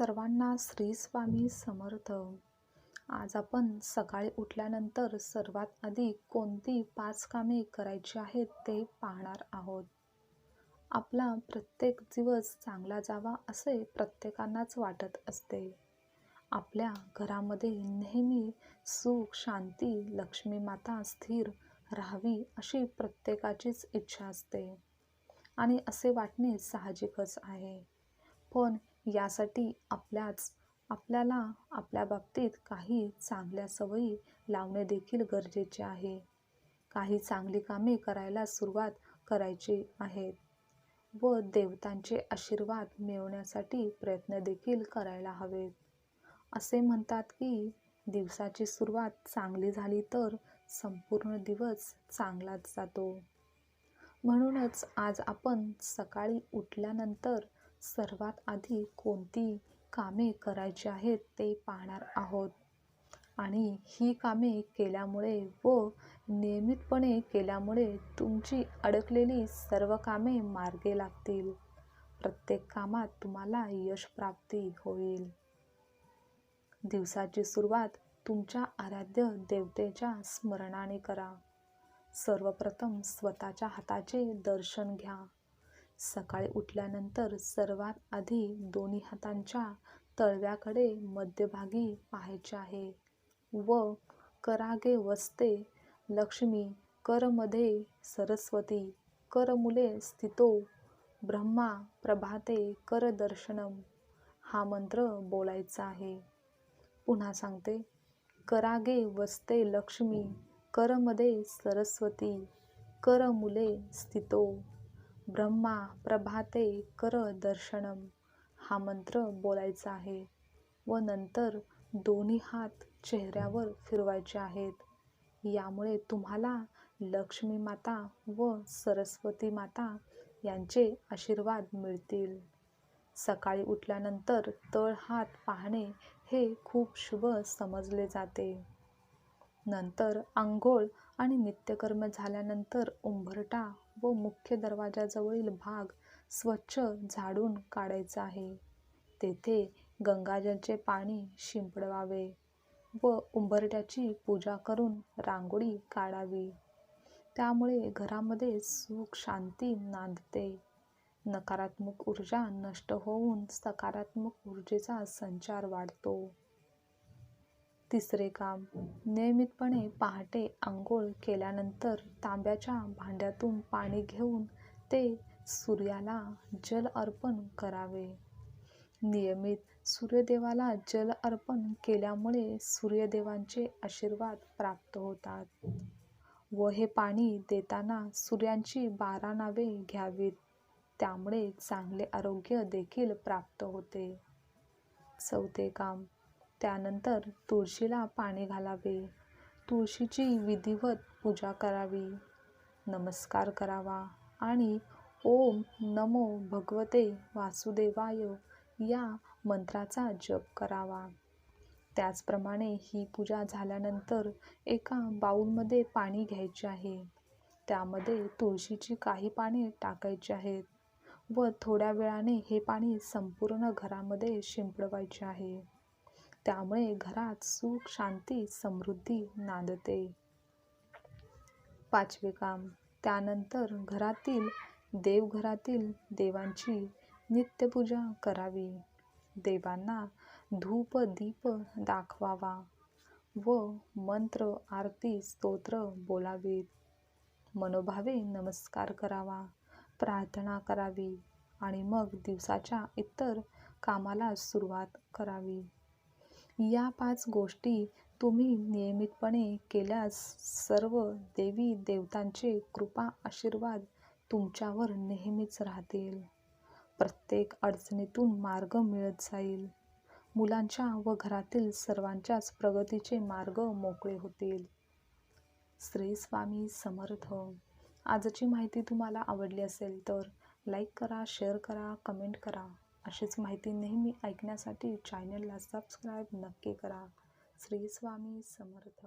सर्वांना श्री स्वामी समर्थ. आज आपण सकाळी उठल्यानंतर सर्वात आधी कोणती पाच कामे करायची आहेत ते पाहणार आहोत. आपला प्रत्येक दिवस चांगला जावा असे प्रत्येकांनाच वाटत असते. आपल्या घरामध्ये नेहमी सुख शांती लक्ष्मी माता स्थिर राहावी अशी प्रत्येकाचीच इच्छा असते. आणि असे वाटणे साहजिकच आहे. पण यासाठी आपल्याच आपल्याला आपल्या बाबतीत काही चांगल्या सवयी लावणे देखील गरजेचे आहे. काही चांगली कामे करायला सुरुवात करायची आहेत व देवतांचे आशीर्वाद मिळवण्यासाठी प्रयत्न देखील करायला हवेत. असे म्हणतात की दिवसाची सुरुवात चांगली झाली तर संपूर्ण दिवस चांगलाच जातो. म्हणूनच आज आपण सकाळी उठल्यानंतर सर्वात आधी कोणती कामे करायची आहेत ते पाहणार आहोत. आणि ही कामे केल्यामुळे व नियमितपणे केल्यामुळे तुमची अडकलेली सर्व कामे मार्गे लागतील. प्रत्येक कामात तुम्हाला यश प्राप्ती होईल. दिवसाची सुरुवात तुमच्या आराध्य देवतेच्या स्मरणाने करा. सर्वप्रथम स्वतःच्या हाताचे दर्शन घ्या. सकाळी उठल्यानंतर सर्वात आधी दोन्ही हातांच्या तळव्याकडे मध्यभागी पाहायचे आहे. व करागे वसते. लक्ष्मी करमध्ये सरस्वती करमुले स्थितो. ब्रह्मा प्रभाते कर दर्शनम. हा मंत्र बोलायचा आहे. पुन्हा सांगते. करागे वसते लक्ष्मी करमध्ये सरस्वती करमुले स्थितो. ब्रह्मा प्रभाते कर दर्शनम. हा मंत्र बोलायचा आहे व नंतर दोन्ही हात चेहऱ्यावर फिरवायचे आहेत. यामुळे तुम्हाला लक्ष्मी माता व सरस्वती माता यांचे आशीर्वाद मिळतील. सकाळी उठल्यानंतर तळ हात पाहणे हे खूप शुभ समजले जाते. नंतर आंघोळ आणि नित्यकर्म झाल्यानंतर उंबरटा व मुख्य दरवाजाजवळील भाग स्वच्छ झाडून काढायचा आहे. तेथे गंगाजलचे पाणी शिंपडवावे व उंबरट्याची पूजा करून रांगोळी काढावी. त्यामुळे घरामध्ये सुख शांती नांदते. नकारात्मक ऊर्जा नष्ट होऊन सकारात्मक ऊर्जेचा संचार वाढतो. तिसरे काम. नियमितपणे पहाटे आंघोळ केल्यानंतर तांब्याच्या भांड्यातून पाणी घेऊन ते सूर्याला जल अर्पण करावे. नियमित सूर्यदेवाला जल अर्पण केल्यामुळे सूर्यदेवांचे आशीर्वाद प्राप्त होतात. व हे पाणी देताना सूर्यांची बारा नावे घ्यावीत. त्यामुळे चांगले आरोग्य देखील प्राप्त होते. चौथे काम. त्यानंतर तुळशीला पाणी घालावे. तुळशीची विधिवत पूजा करावी. नमस्कार करावा आणि ओम नमो भगवते वासुदेवाय या मंत्राचा जप करावा. त्याचप्रमाणे ही पूजा झाल्यानंतर एका बाऊलमध्ये पाणी घ्यायचे आहे. त्यामध्ये तुळशीची काही पाने टाकायची आहेत व थोड्या वेळाने हे पाणी संपूर्ण घरामध्ये शिंपडवायचे आहे. त्यामुळे घरात सुख शांती समृद्धी नांदते. पाचवे काम. त्यानंतर घरातील देवघरातील देवांची नित्यपूजा करावी. देवांना धूप दीप दाखवावा व मंत्र आरती स्तोत्र बोलावीत. मनोभावे नमस्कार करावा प्रार्थना करावी आणि मग दिवसाच्या इतर कामाला सुरुवात करावी. या पाच गोष्टी तुम्ही नियमितपणे केल्यास सर्व देवी देवतांचे कृपा आशीर्वाद तुमच्यावर नेहमीच राहतील. प्रत्येक अडचणीतून मार्ग मिळत जाईल. मुलांच्या व घरातील सर्वांच्याच प्रगतीचे मार्ग मोकळे होतील. श्री स्वामी समर्थ. आजची माहिती तुम्हाला आवडली असेल तर लाईक करा शेअर करा कमेंट करा. अशीच माहिती नेहमी ऐकण्यासाठी चॅनलला सबस्क्राईब नक्की करा. श्री स्वामी समर्थ.